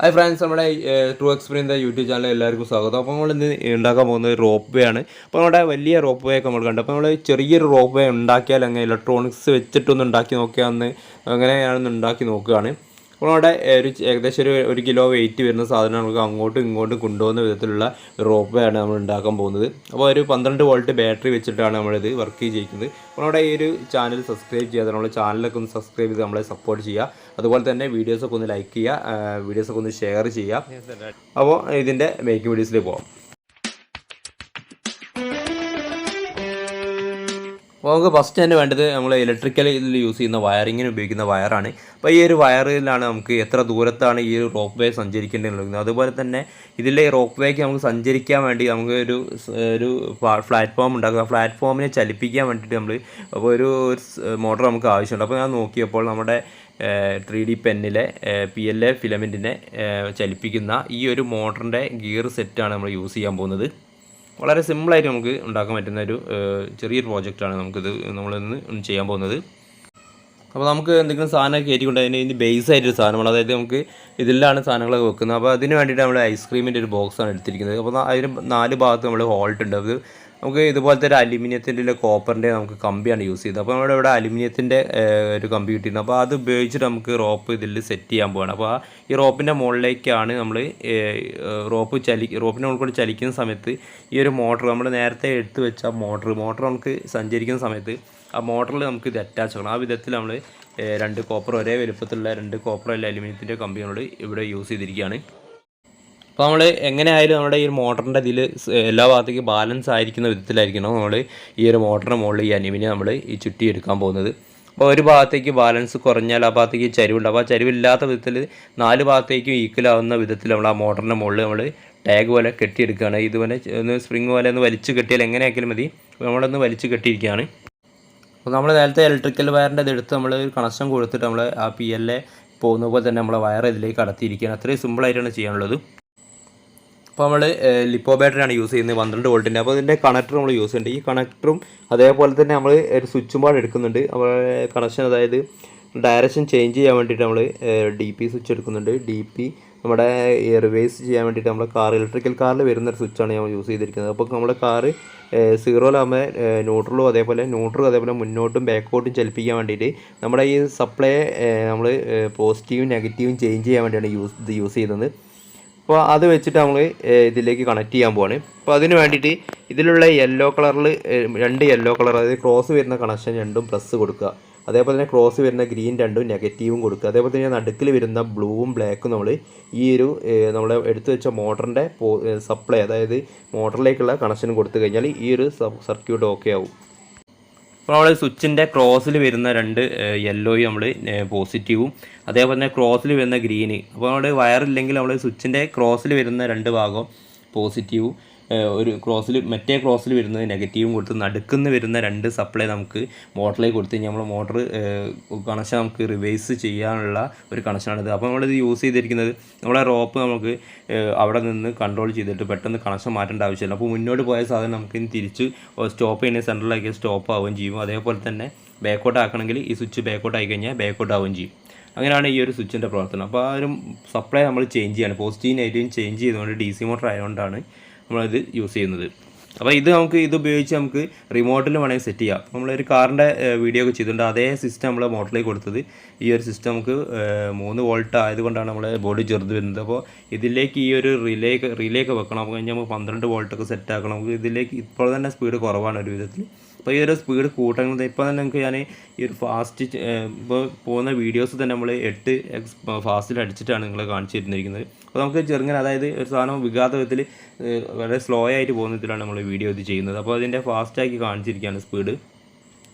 Hi friends നമ്മുടെ true experience YouTube channel എല്ലാവർക്കും സ്വാഗതം. അപ്പോൾ നമ്മൾ ഇന്ന് ഉണ്ടാക്കാൻ പോകുന്നത് റോപ്പ് വേ ആണ്. അപ്പോൾ നമ്മുടെ വലിയ റോപ്പ് വേ ഒക്കെ നമ്മൾ കണ്ടു. അപ്പോൾ നമ്മൾ ചെറിയൊരു റോപ്പ് വേ ഉണ്ടാക്കിയാൽ അങ്ങനെ ഇലക്ട്രോണിക്സ് വെച്ചിട്ടൊന്ന് ഉണ്ടാക്കി നോക്കിയാന്ന് അങ്ങനെയാണെന്ന് ഉണ്ടാക്കി നോക്കുകയാണ്. അപ്പോൾ നമ്മുടെ ഒരു ഏകദേശം ഒരു ഒരു കിലോ വെയിറ്റ് വരുന്ന സാധനം നമുക്ക് അങ്ങോട്ടും ഇങ്ങോട്ടും കൊണ്ടുപോകുന്ന വിധത്തിലുള്ള ആണ് നമ്മൾ ഉണ്ടാക്കാൻ പോകുന്നത്. അപ്പോൾ ഒരു പന്ത്രണ്ട് വോൾട്ട് ബാറ്ററി വെച്ചിട്ടാണ് നമ്മളിത് വർക്ക് ചെയ്യിക്കുന്നത് അപ്പോൾ നമ്മുടെ ഈ ഒരു ചാനൽ സബ്സ്ക്രൈബ് ചെയ്യാതെ നമ്മളെ ചാനലൊക്കെ ഒന്ന് സബ്സ്ക്രൈബ് ചെയ്ത് നമ്മളെ സപ്പോർട്ട് ചെയ്യുക. അതുപോലെ തന്നെ വീഡിയോസൊക്കെ ഒന്ന് ലൈക്ക് ചെയ്യുക വീഡിയോസൊക്കെ ഒന്ന് ഷെയർ ചെയ്യുക. അപ്പോൾ ഇതിന്റെ മേക്കിംഗ് വീഡിയോസിൽ പോകാം അപ്പോൾ നമുക്ക് ഫസ്റ്റ് തന്നെ വേണ്ടത് നമ്മൾ ഇലക്ട്രിക്കൽ ഇതിൽ യൂസ് ചെയ്യുന്ന വയറിങ്ങിന് ഉപയോഗിക്കുന്ന വയറാണ് അപ്പോൾ ഈ ഒരു വയറിലാണ് നമുക്ക് എത്ര ദൂരത്താണ് ഈ ഒരു റോപ്പ് വേ സഞ്ചരിക്കേണ്ടത് അതുപോലെ തന്നെ ഇതിലെ റോപ്പ് വേക്ക് നമുക്ക് സഞ്ചരിക്കാൻ വേണ്ടി നമുക്ക് ഒരു ഒരു പ്ലാറ്റ്ഫോം ഉണ്ടാക്കുക പ്ലാറ്റ്ഫോമിനെ ചലിപ്പിക്കാൻ വേണ്ടിയിട്ട് നമ്മൾ അപ്പോൾ ഒരു മോട്ടർ നമുക്ക് ആവശ്യമുണ്ട്. അപ്പോൾ ഞാൻ നോക്കിയപ്പോൾ നമ്മുടെ ത്രീ ഡി പെന്നിലെ പി എൽ എ ഫിലമെന്റിനെ ചലിപ്പിക്കുന്ന ഈ ഒരു മോട്ടറിന്റെ ഗിയർ സെറ്റാണ് നമ്മൾ യൂസ് ചെയ്യാൻ പോകുന്നത്. വളരെ സിമ്പിളായിട്ട് നമുക്ക് ഉണ്ടാക്കാൻ പറ്റുന്ന ഒരു ചെറിയൊരു പ്രോജക്റ്റാണ് നമുക്കിത് നമ്മളിന്ന് ചെയ്യാൻ പോകുന്നത്. അപ്പോൾ നമുക്ക് എന്തെങ്കിലും സാധനം കയറ്റിക്കൊണ്ട് അതിന് ഇതിന് ബേസ് ആയിട്ടൊരു സാധനമാണ് അതായത് നമുക്ക് ഇതിലാണ് സാധനങ്ങളൊക്കെ വെക്കുന്നത്. അപ്പോൾ അതിന് വേണ്ടിയിട്ട് നമ്മൾ ഐസ്ക്രീമിന്റെ ഒരു ബോക്സാണ് എടുത്തിരിക്കുന്നത്. അപ്പോൾ അതിന് നാല് ഭാഗത്ത് നമ്മൾ ഹോൾട്ട് ഉണ്ട്. അത് നമുക്ക് ഇതുപോലത്തെ ഒരു അലുമിനിയത്തിന്റെ കോപ്പറിന്റെ നമുക്ക് കമ്പിയാണ് യൂസ് ചെയ്തത്. അപ്പോൾ നമ്മുടെ ഇവിടെ അലുമിനിയത്തിന്റെ ഒരു കമ്പി കിട്ടിയിരുന്നു. അപ്പോൾ അത് ഉപയോഗിച്ചിട്ട് നമുക്ക് റോപ്പ് ഇതിൽ സെറ്റ് ചെയ്യാൻ പോവാണ്. അപ്പോൾ ആ ഈ റോപ്പിന്റെ മുകളിലേക്കാണ് നമ്മൾ റോപ്പ് ചലി റോപ്പിന്റെ മുകളിൽ കൂടി ചലിക്കുന്ന സമയത്ത് ഈ ഒരു മോട്ടർ നമ്മൾ നേരത്തെ എടുത്തു വെച്ച മോട്ടർ മോട്ടർ നമുക്ക് സഞ്ചരിക്കുന്ന സമയത്ത് ആ മോട്ടറിൽ നമുക്ക് ഇത് അറ്റാച്ച് ആക്കണം. ആ വിധത്തിൽ നമ്മൾ രണ്ട് കോപ്പർ ഒരേ വലുപ്പത്തിലുള്ള രണ്ട് കോപ്പർ അല്ല അലുമിനിയത്തിന്റെ കമ്പികളോട് ഇവിടെ യൂസ് ചെയ്തിരിക്കുകയാണ്. അപ്പോൾ നമ്മൾ എങ്ങനെയായാലും നമ്മുടെ ഈ മോട്ടറിന്റെ ഇതിൽ എല്ലാ ഭാഗത്തേക്കും ബാലൻസ് ആയിരിക്കുന്ന വിധത്തിലായിരിക്കണം നമ്മൾ ഈ ഒരു മോട്ടറിന്റെ മുകളിൽ ഈ അലുമിനിയം നമ്മൾ ഈ ചുറ്റി എടുക്കാൻ പോകുന്നത്. അപ്പോൾ ഒരു ഭാഗത്തേക്ക് ബാലൻസ് കുറഞ്ഞാൽ ആ ഭാഗത്തേക്ക് ചരിവുണ്ട്. അപ്പോൾ ആ ചരിവില്ലാത്ത വിധത്തിൽ നാല് ഭാഗത്തേക്കും ഈക്വൽ ആവുന്ന വിധത്തിൽ നമ്മൾ ആ മോട്ടറിന്റെ മുകളിൽ നമ്മൾ ടാഗ് പോലെ കെട്ടിയെടുക്കുകയാണ്. ഇതുപോലെ ഒന്ന് സ്പ്രിങ് പോലെ ഒന്ന് വലിച്ചു കെട്ടിയാൽ എങ്ങനെയാക്കിയാലും മതി. നമ്മളൊന്ന് വലിച്ചു കെട്ടിയിരിക്കുകയാണ്. അപ്പോൾ നമ്മൾ നേരത്തെ ഇലക്ട്രിക്കൽ വയറിന്റെ ഇതെടുത്ത് നമ്മൾ ഒരു കണക്ഷൻ കൊടുത്തിട്ട് നമ്മൾ ആ പി എൽ എ പോകുന്ന പോലെ തന്നെ നമ്മളെ വയർ ഇതിലേക്ക് കടത്തിയിരിക്കുകയാണ്. അത്രയും സിമ്പിളായിട്ടാണ് ചെയ്യാനുള്ളത്. അപ്പോൾ നമ്മൾ ലിപ്പോ ബാറ്ററിയാണ് യൂസ് ചെയ്യുന്നത് പന്ത്രണ്ട് വോൾട്ടിന്റെ. അപ്പോൾ ഇതിന്റെ കണക്ടർ നമ്മൾ യൂസ് ചെയ്യുന്നുണ്ട്. ഈ കണക്ടറും അതേപോലെ തന്നെ നമ്മൾ ഒരു സ്വിച്ചും ബോർഡ് എടുക്കുന്നുണ്ട്. അപ്പോൾ കണക്ഷൻ അതായത് ഡയറക്ഷൻ ചേഞ്ച് ചെയ്യാൻ വേണ്ടിയിട്ട് നമ്മൾ ഡി പി സ്വിച്ച് എടുക്കുന്നുണ്ട്. ഡി പി നമ്മുടെ റിവേഴ്സ് ചെയ്യാൻ വേണ്ടിയിട്ട് നമ്മുടെ കാർ ഇലക്ട്രിക്കൽ കാറിൽ വരുന്ന ഒരു സ്വിച്ചാണ് നമ്മൾ യൂസ് ചെയ്തിരിക്കുന്നത്. അപ്പോൾ നമ്മുടെ കാറ് സീറോയിലാകുമ്പോൾ ന്യൂട്രലും അതേപോലെ ന്യൂട്രലും അതേപോലെ മുന്നോട്ടും ബാക്കോട്ടും ചലിപ്പിക്കാൻ വേണ്ടിയിട്ട് നമ്മുടെ ഈ സപ്ലൈ നമ്മൾ പോസിറ്റീവും നെഗറ്റീവും ചേഞ്ച് ചെയ്യാൻ വേണ്ടിയാണ് യൂസ് യൂസ് ചെയ്യുന്നത്. അപ്പോൾ അത് വെച്ചിട്ട് നമ്മൾ ഇതിലേക്ക് കണക്ട് ചെയ്യാൻ പോവാണ്. അപ്പോൾ അതിന് വേണ്ടിയിട്ട് ഇതിലുള്ള യെല്ലോ കളറിൽ രണ്ട് യെല്ലോ കളർ അതായത് ക്രോസ് വരുന്ന കണക്ഷൻ രണ്ടും പ്ലസ് കൊടുക്കുക. അതേപോലെ തന്നെ ക്രോസ് വരുന്ന ഗ്രീൻ രണ്ടും നെഗറ്റീവും കൊടുക്കുക. അതേപോലെ തന്നെ നടുക്കിൽ വരുന്ന ബ്ലൂവും ബ്ലാക്കും നമ്മൾ ഈ ഒരു നമ്മൾ എടുത്തു വെച്ച മോട്ടറിന്റെ സപ്ലൈ അതായത് മോട്ടറിലേക്കുള്ള കണക്ഷൻ കൊടുത്തു കഴിഞ്ഞാൽ ഈ ഒരു സർക്യൂട്ട് ഓക്കെ ആവും. അപ്പോൾ നമ്മൾ സ്വിച്ചിന്റെ ക്രോസിൽ വരുന്ന രണ്ട് യെല്ലോയും നമ്മൾ പോസിറ്റീവും അതേപോലെ തന്നെ ക്രോസിൽ വരുന്ന ഗ്രീന് അപ്പോൾ നമ്മൾ വയറില്ലെങ്കിൽ നമ്മൾ സ്വിച്ചിന്റെ ക്രോസിൽ വരുന്ന രണ്ട് ഭാഗം പോസിറ്റീവും ഒരു ക്രോസിൽ മറ്റേ ക്രോസിൽ വരുന്നത് നെഗറ്റീവും കൊടുത്ത് നടുക്കുന്ന വരുന്ന രണ്ട് സപ്ലൈ നമുക്ക് മോട്ടറിലേക്ക് കൊടുത്ത് കഴിഞ്ഞാൽ നമ്മൾ മോട്ടർ കണക്ഷൻ നമുക്ക് റിവേഴ്സ് ചെയ്യാനുള്ള ഒരു കണക്ഷനാണിത് അപ്പോൾ നമ്മളിത് യൂസ് ചെയ്തിരിക്കുന്നത് നമ്മളെ റോപ്പ് നമുക്ക് അവിടെ നിന്ന് കൺട്രോൾ ചെയ്തിട്ട് പെട്ടെന്ന് കണക്ഷൻ മാറ്റേണ്ട ആവശ്യമില്ല. അപ്പോൾ മുന്നോട്ട് പോയ സാധനം നമുക്ക് തിരിച്ച് സ്റ്റോപ്പ് ചെയ്യുന്ന സെന്ററിലേക്ക് സ്റ്റോപ്പ് ആവുകയും ചെയ്യും. അതേപോലെ തന്നെ ബാക്കോട്ട് ആക്കണമെങ്കിൽ ഈ സ്വിച്ച് ബാക്കോട്ട് ആയി കഴിഞ്ഞാൽ ബാക്കോട്ട് ആവുകയും ചെയ്യും. അങ്ങനെയാണ് ഈ ഒരു സ്വിച്ചിന്റെ പ്രവർത്തനം. അപ്പോൾ ആ ഒരു സപ്ലൈ നമ്മൾ ചേഞ്ച് ചെയ്യാണ്. പോസിറ്റീവ് നെഗറ്റീവ് ചേഞ്ച് ചെയ്തുകൊണ്ട് ഡി സി മോട്ടർ ആയതുകൊണ്ടാണ് നമ്മളിത് യൂസ് ചെയ്യുന്നത്. അപ്പോൾ ഇത് നമുക്ക് ഇത് ഉപയോഗിച്ച് നമുക്ക് റിമോട്ടിൽ വേണമെങ്കിൽ സെറ്റ് ചെയ്യാം. നമ്മളൊരു കാറിന്റെ വീഡിയോ ഒക്കെ ചെയ്തിട്ടുണ്ട് അതേ സിസ്റ്റം നമ്മൾ മോട്ടറിലേക്ക് കൊടുത്തത്. ഈ ഒരു സിസ്റ്റം നമുക്ക് മൂന്ന് വോൾട്ട് ആയതുകൊണ്ടാണ് നമ്മൾ ബോഡി ചെറുത് വരുന്നത്. അപ്പോൾ ഇതിലേക്ക് ഈ ഒരു റിലേ റിലേ ഒക്കെ വെക്കണം. അപ്പോൾ കഴിഞ്ഞാൽ നമുക്ക് പന്ത്രണ്ട് വോൾട്ടൊക്കെ സെറ്റ് ആക്കണം. നമുക്ക് ഇതിലേക്ക് ഇപ്പോൾ തന്നെ സ്പീഡ് കുറവാണ് ഒരു വിധത്തിൽ അപ്പോൾ ഈ ഒരു സ്പീഡ് കൂട്ടുന്നത് ഇപ്പോൾ തന്നെ നമുക്ക് ഞാൻ ഈ ഒരു ഫാസ്റ്റ് ഇപ്പോൾ പോകുന്ന വീഡിയോസ് തന്നെ നമ്മൾ എട്ട് എക്സ് ഫാസ്റ്റിൽ അടിച്ചിട്ടാണ് നിങ്ങളെ കാണിച്ചു തരുന്നിരിക്കുന്നത്. അപ്പോൾ നമുക്ക് ചെറുങ്ങനെ അതായത് ഒരു സാധനം വികാത വിധത്തിൽ വളരെ സ്ലോ ആയിട്ട് പോകുന്ന വിധത്തിലാണ് നമ്മൾ വീഡിയോ ഇത് ചെയ്യുന്നത്. അപ്പോൾ അതിന്റെ ഫാസ്റ്റാക്കി കാണിച്ചിരിക്കുകയാണ് സ്പീഡ്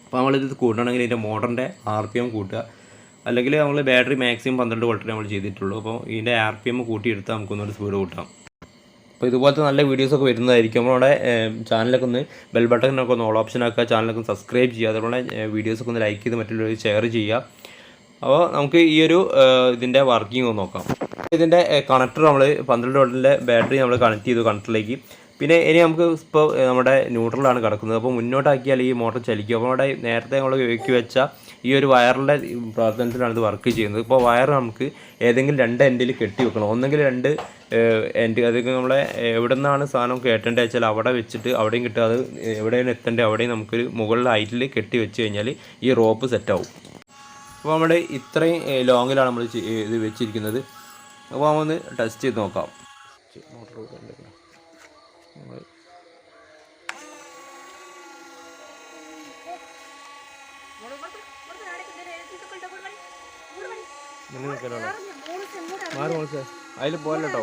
അപ്പോൾ നമ്മളിത് കൂട്ടണമെങ്കിൽ ഇതിന്റെ മോട്ടറിന്റെ ആർ പി എം കൂട്ടുക. അല്ലെങ്കിൽ നമ്മൾ ബാറ്ററി മാക്സിമം പന്ത്രണ്ട് വോൾട്ടിന് നമ്മൾ ചെയ്തിട്ടുള്ളൂ. അപ്പോൾ ഇതിന്റെ ആർ പി എം കൂട്ടിയെടുത്താൽ നമുക്കൊന്നൊരു സ്പീഡ് കൂട്ടാം. അപ്പോൾ ഇതുപോലത്തെ നല്ല വീഡിയോസൊക്കെ വരുന്നതായിരിക്കും. നമ്മുടെ ചാനലൊക്കെ ഒന്ന് ബെൽ ബട്ടണിനൊക്കെ ഒന്ന് ഓൾ ഓപ്ഷൻ ആക്കുക. ചാനലൊക്കെ ഒന്ന് സബ്സ്ക്രൈബ് ചെയ്യുക. അതുപോലെ വീഡിയോസൊക്കെ ഒന്ന് ലൈക്ക് ചെയ്ത് മറ്റുള്ളവർ ഷെയർ ചെയ്യുക. അപ്പോൾ നമുക്ക് ഈ ഒരു ഇതിന്റെ വർക്കിംഗ് ഒന്ന് നോക്കാം. ഇതിന്റെ കണക്ടർ നമ്മൾ പന്ത്രണ്ട് വോൾട്ടിന്റെ ബാറ്ററി നമ്മൾ കണക്ട് ചെയ്തു കണക്ടറിലേക്ക് പിന്നെ ഇനി നമുക്ക് ഇപ്പോൾ നമ്മുടെ ന്യൂട്രലാണ് കിടക്കുന്നത്. അപ്പോൾ മുന്നോട്ടാക്കിയാൽ ഈ മോട്ടർ ചലിക്കും. അപ്പോൾ നമ്മുടെ നേരത്തെ നമ്മൾ ഉപയോഗിച്ച് വെച്ച ഈ ഒരു വയറിന്റെ പ്രവർത്തനത്തിലാണ് ഇത് വർക്ക് ചെയ്യുന്നത്. ഇപ്പോൾ വയർ നമുക്ക് ഏതെങ്കിലും രണ്ട് എൻഡിൽ കെട്ടി വെക്കണം. ഒന്നെങ്കിൽ രണ്ട് എൻഡ് അതൊക്കെ നമ്മളെ എവിടെ നിന്നാണ് സാധനം കയറ്റേണ്ടത് വെച്ചാൽ അവിടെ വെച്ചിട്ട് അവിടെയും കിട്ടുക അത് എവിടെയാണ് എത്തേണ്ടത് അവിടെയും നമുക്കൊരു മുകളിൽ ഹൈറ്റിൽ കെട്ടി വെച്ച് കഴിഞ്ഞാൽ ഈ റോപ്പ് സെറ്റാവും അപ്പോൾ നമ്മുടെ ഇത്രയും ലോങ്ങിലാണ് നമ്മൾ ഇത് വെച്ചിരിക്കുന്നത് അപ്പോൾ ഒന്ന് ടെസ്റ്റ് ചെയ്ത് നോക്കാം മാറി മോളിച്ചേ അതിൽ പോരല്ലോ